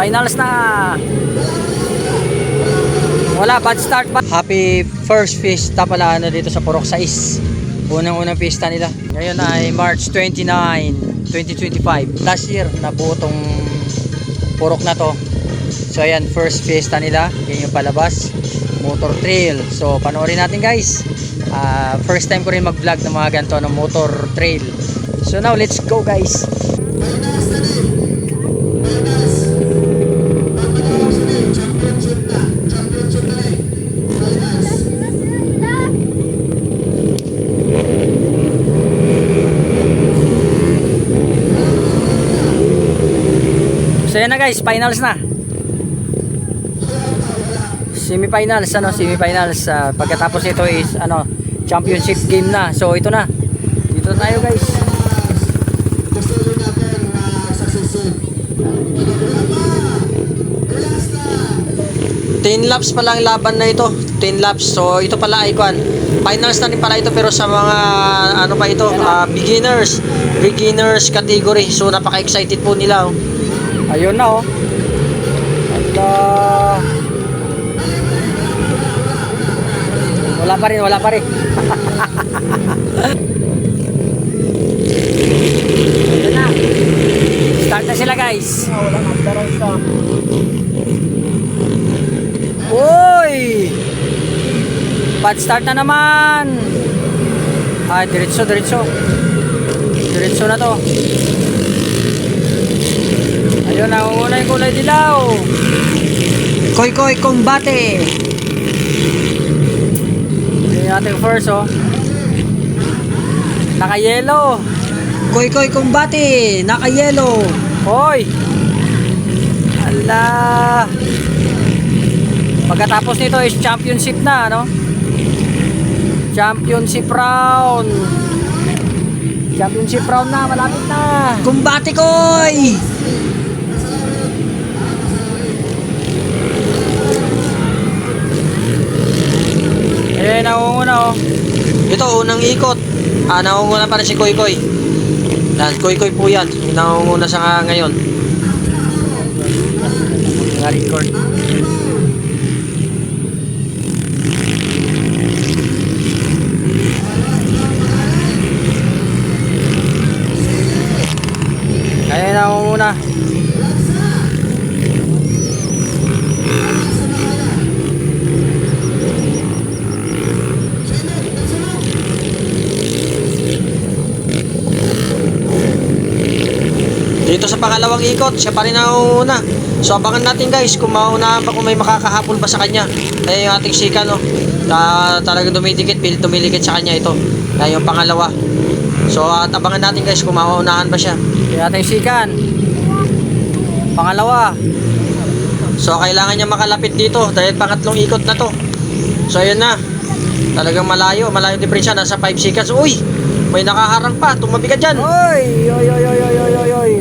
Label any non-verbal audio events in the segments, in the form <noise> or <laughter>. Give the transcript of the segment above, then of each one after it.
Finals na. Wala, bad start ba? Happy first fiesta pala ano dito sa Purok 6. Unang-unang fiesta nila. Ngayon ay March 29, 2025. Last year, nabuo tong Purok na to. So ayan, first fiesta nila. Yan yung palabas. Motor trail. So panoorin natin guys. Ah, first time ko rin mag-vlog ng mga ganito ng motor trail. So now, let's go guys. So yan na guys, finals na. Semifinals, ano, semifinals. Ah, pagkatapos ito is, ano, championship game na. So ito na. Dito tayo guys. Uh. 10 laps pa lang laban na ito 10 laps so ito pala ay kwan finals na rin pala ito pero sa mga ano pa ito ah, beginners beginners category so napaka excited po nila oh. Ayun na oh. At ah, wala pa rin, wala pa rin. Na. <laughs> Start na sila guys. Sa Uy! Bad start na naman. Ah, diretso, diretso. Diretso na to. Ayun na, una yung kulay dilaw. koy koy kombate Ayun yung ating first, oh. Naka-yellow. koy koy kombate naka yellow Hoy! Ala! Pagkatapos nito is championship na, no? Championship round. Championship round na, malapit na. kombate koy Eh, naunguna, oh. ito unang ikot ah nangunguna pa rin si koy koy yan koy koy po yan nangunguna sa nga- ngayon Nga-record. Kaya naunguna. Dito sa pangalawang ikot, siya pa rin ang una. So abangan natin guys kung maunahan pa kung may makakahabol ba sa kanya. Kaya yung ating sika no, na talagang dumidikit, pilit dumilikit sa kanya ito. Kaya yung pangalawa. So at abangan natin guys kung maunahan ba siya. Kaya ating sikan. Pangalawa. So kailangan niya makalapit dito dahil pangatlong ikot na to. So ayun na. Talagang malayo, malayo diferensya nasa 5 seconds. Uy, may nakaharang pa, tumabi ka dyan. Oy! Oy, oy, oy, oy, oy, oy, oy.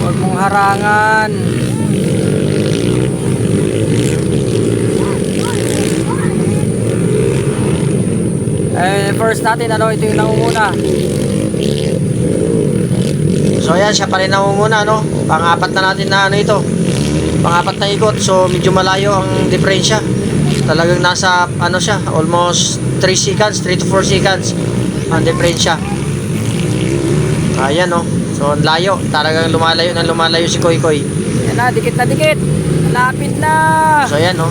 Huwag mong harangan. Eh, first natin, ano, ito yung nangunguna. So ayan, siya pa rin nangunguna, no? Pang-apat na natin na ano ito. Pang-apat na ikot. So medyo malayo ang diferensya. Talagang nasa, ano siya, almost 3 seconds, 3 to 4 seconds ang diferensya. Ayan, no? So ang layo. Talagang lumalayo na lumalayo si Koy Koy. Yan na, dikit na dikit. Lapit na. So ayan, no?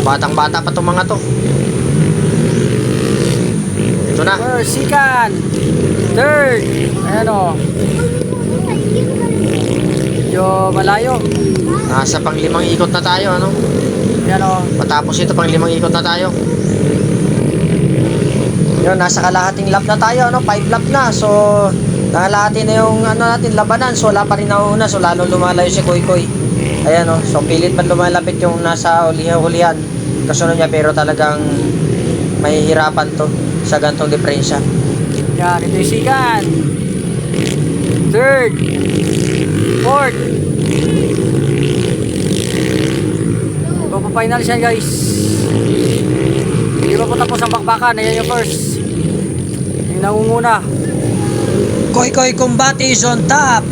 Batang-bata pa itong mga to. Ito na. First, second, third. Ayan o. Medyo malayo. Nasa pang limang ikot na tayo, ano? Ayan o. Matapos ito, pang limang ikot na tayo. Yun, nasa kalahating lap na tayo, ano? 5 lap na. So, nakalahati na yung ano natin, labanan. So, wala pa rin nauna. So, lalo lumalayo si Koy Koy. Ayan, oh. So, pilit pa lumalapit yung nasa ulihan-ulihan. Kasunod niya, pero talagang mahihirapan to sa gantong diferensya. Yan, ito yung second. Third. Fourth. Ipapafinal siya guys. Hindi pa po tapos ang bakbakan. Ayan yung first. Yung nangunguna. Koy Koy Combat is on top.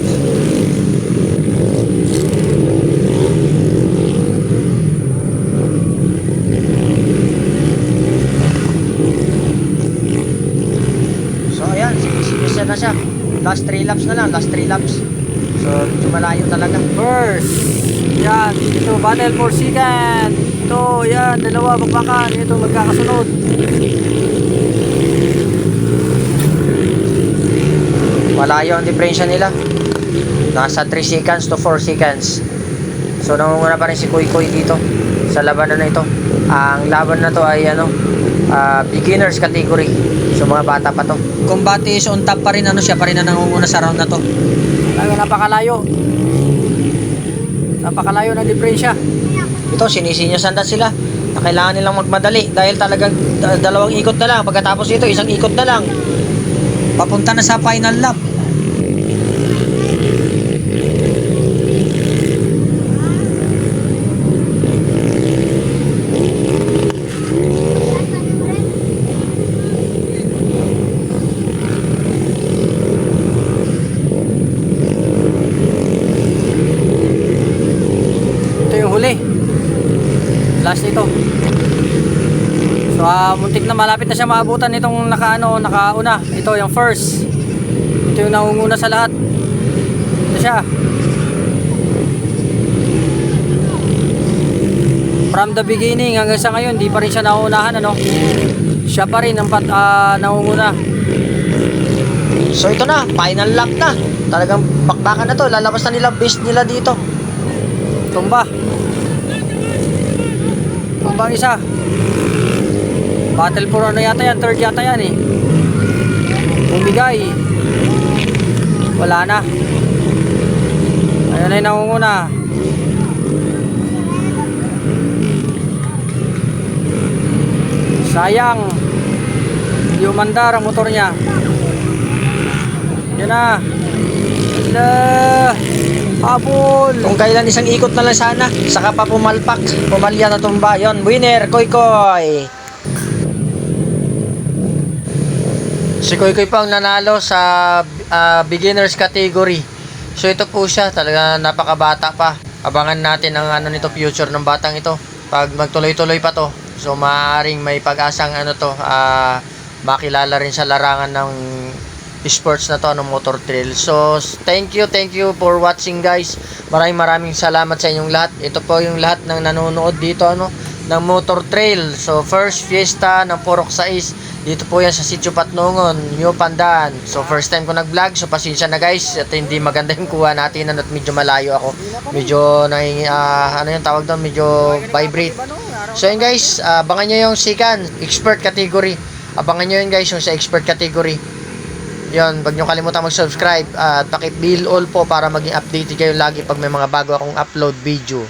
So ayan, sinisya na siya. Last 3 laps na lang, last 3 laps. So, malayo talaga. First, yan, ito, battle for second. Ito, yan, dalawa, magbakan. Ito, magkakasunod. Malayo ang diferensya nila. Nasa 3 seconds to 4 seconds. So nangunguna pa rin si Kuy Kuy dito sa labanan na ito. Ang laban na to ay ano, ah, beginners category. So mga bata pa to. Combate is on top pa rin. Ano siya pa rin na nangunguna sa round na to. Talaga napakalayo. Napakalayo ng diferensya. Ito sinisinyasan na sila na kailangan nilang magmadali dahil talagang da- dalawang ikot na lang. Pagkatapos ito, isang ikot na lang. Papunta na sa final lap. Ito yung huli. Last ito. So, ah, muntik na malapit na siya maabutan nitong nakaano, nakauna. Ito yung first. Ito yung nangunguna sa lahat. Ito siya. From the beginning hanggang sa ngayon, di pa rin siya nauunahan, ano? Siya pa rin ang pat, ah, nangunguna. So ito na, final lap na. Talagang bakbakan na to. Lalabas na nila base nila dito. Tumba. Tumba ang isa. Battle for ano yata yan? Third yata yan eh. Bumigay. Wala na. Ayan na yung nangunguna. Sayang. Hindi umandar ang motor niya. Yan na. Na. Habol. Kung kailan isang ikot na lang sana, saka pa pumalpak, pumalya na tumba. Yon, winner, Koy Koy. Si Koy Koy pa ang nanalo sa ah, beginners category. So ito po siya, talaga napakabata pa. Abangan natin ang ano nito future ng batang ito. Pag magtuloy-tuloy pa to, so maaaring may pag-asang ano to, ah, makilala rin sa larangan ng sports na to, ano, motor trail. So, thank you, thank you for watching guys. Maraming maraming salamat sa inyong lahat. Ito po yung lahat ng nanonood dito, ano, ng motor trail. So, first fiesta ng Porok 6. Dito po yan sa Sitio Patnungon, New Pandan. So, first time ko nag-vlog. So, pasensya na guys. At hindi maganda yung kuha natin. Ano, at medyo malayo ako. Medyo, nai, ah, ano yung tawag doon? Medyo vibrate. So, yun guys. abangan nyo yung sikan, expert category. Abangan nyo yun guys, yung sa expert category. Yon, wag niyo kalimutan mag-subscribe at paki-bill all po para maging updated kayo lagi pag may mga bago akong upload video.